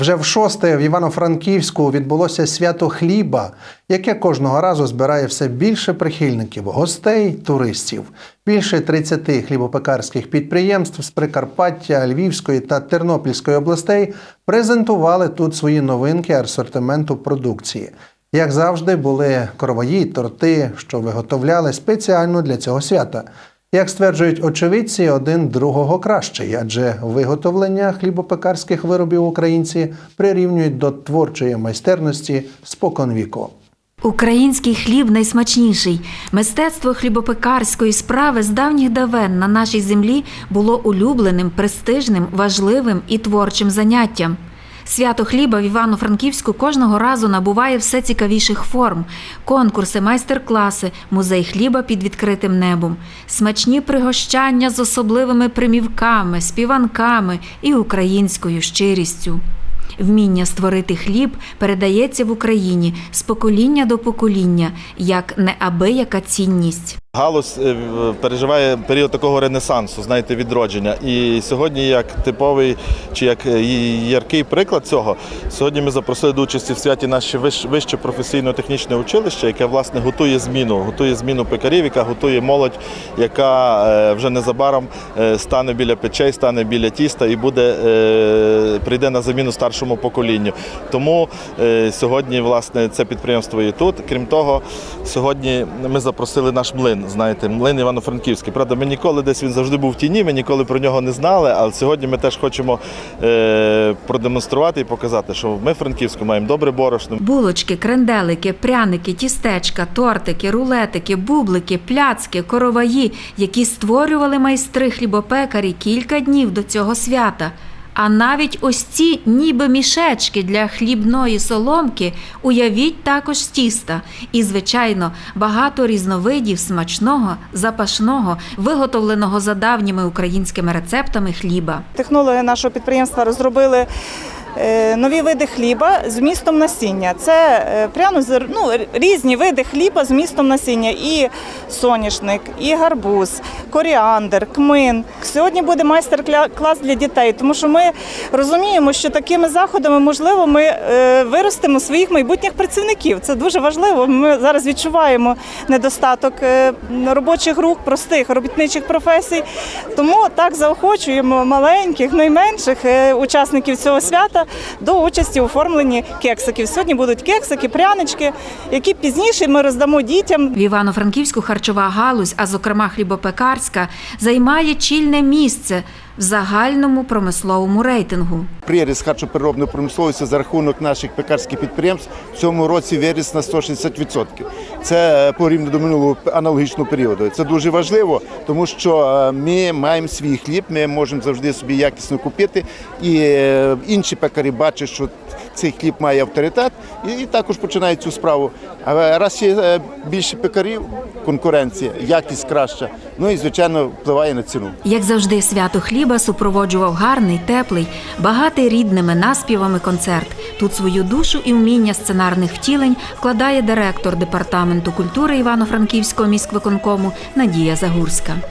Вже в шосте в Івано-Франківську відбулося свято хліба, яке кожного разу збирає все більше прихильників, гостей, туристів. Більше 30 хлібопекарських підприємств з Прикарпаття, Львівської та Тернопільської областей презентували тут свої новинки асортименту продукції. Як завжди, були короваї, торти, що виготовляли спеціально для цього свята. Як стверджують очевидці, один другого кращий, адже виготовлення хлібопекарських виробів українці прирівнюють до творчої майстерності споконвіку. Український хліб найсмачніший. Мистецтво хлібопекарської справи з давніх давен на нашій землі було улюбленим, престижним, важливим і творчим заняттям. Свято хліба в Івано-Франківську кожного разу набуває все цікавіших форм: конкурси, майстер-класи, музей хліба під відкритим небом, смачні пригощання з особливими примівками, співанками і українською щирістю. Вміння створити хліб передається в Україні з покоління до покоління як неабияка цінність. Галузь е, переживає період такого ренесансу, знаєте, відродження. І сьогодні, як типовий чи як е, яркий приклад цього, сьогодні ми запросили до участі в святі наше вище професійно-технічне училище, яке власне готує зміну, готує зміну пекарів, яка готує молодь, яка е, вже незабаром стане біля печей, стане біля тіста і буде прийде на заміну старшому поколінню. Тому сьогодні, власне, це підприємство є тут. Крім того, сьогодні ми запросили наш млин. Знаєте, млин Івано-Франківський. Правда, ми ніколи десь він завжди був в тіні, ми ніколи про нього не знали. Але сьогодні ми теж хочемо е, продемонструвати і показати, що ми в Франківську маємо добре борошно. Булочки, кренделики, пряники, тістечка, тортики, рулетики, бублики, пляцки, короваї, які створювали майстри хлібопекарі кілька днів до цього свята. А навіть ось ці ніби мішечки для хлібної соломки уявіть також з тіста. І, звичайно, багато різновидів смачного, запашного, виготовленого за давніми українськими рецептами хліба. Технологи нашого підприємства розробили нові види хліба з вмістом насіння. Це е, пряно ну, різні види хліба з вмістом насіння. І соняшник, і гарбуз, коріандр, кмин. Сьогодні буде майстер-клас для дітей, тому що ми розуміємо, що такими заходами можливо ми е, виростимо своїх майбутніх працівників. Це дуже важливо. Ми зараз відчуваємо недостаток е, робочих рук, простих робітничих професій. Тому так заохочуємо маленьких, найменших е, учасників цього свята до участі у оформленні кексиків. Сьогодні будуть кексики, прянички, які пізніше ми роздамо дітям В Івано-Франківську харчова галузь, а зокрема хлібопекарська, займає чільне місце в загальному промисловому рейтингу. Приріст харчопереробної промисловості за рахунок наших пекарських підприємств в цьому році виріс на 160%. Це е, порівняно до минулого аналогічного періоду. Це дуже важливо, тому що е, ми маємо свій хліб, ми можемо завжди собі якісно купити, і е, інші пекарі бачать, що цей хліб має авторитет, і, також починають цю справу. А раз є е, більше пекарів, конкуренція, якість краща, ну і звичайно впливає на ціну. Як завжди, свято хліба супроводжував гарний, теплий, багатий рідними наспівами концерт. Тут свою душу і вміння сценарних втілень вкладає директор департаменту культури Івано-Франківського міськвиконкому Надія Загурська.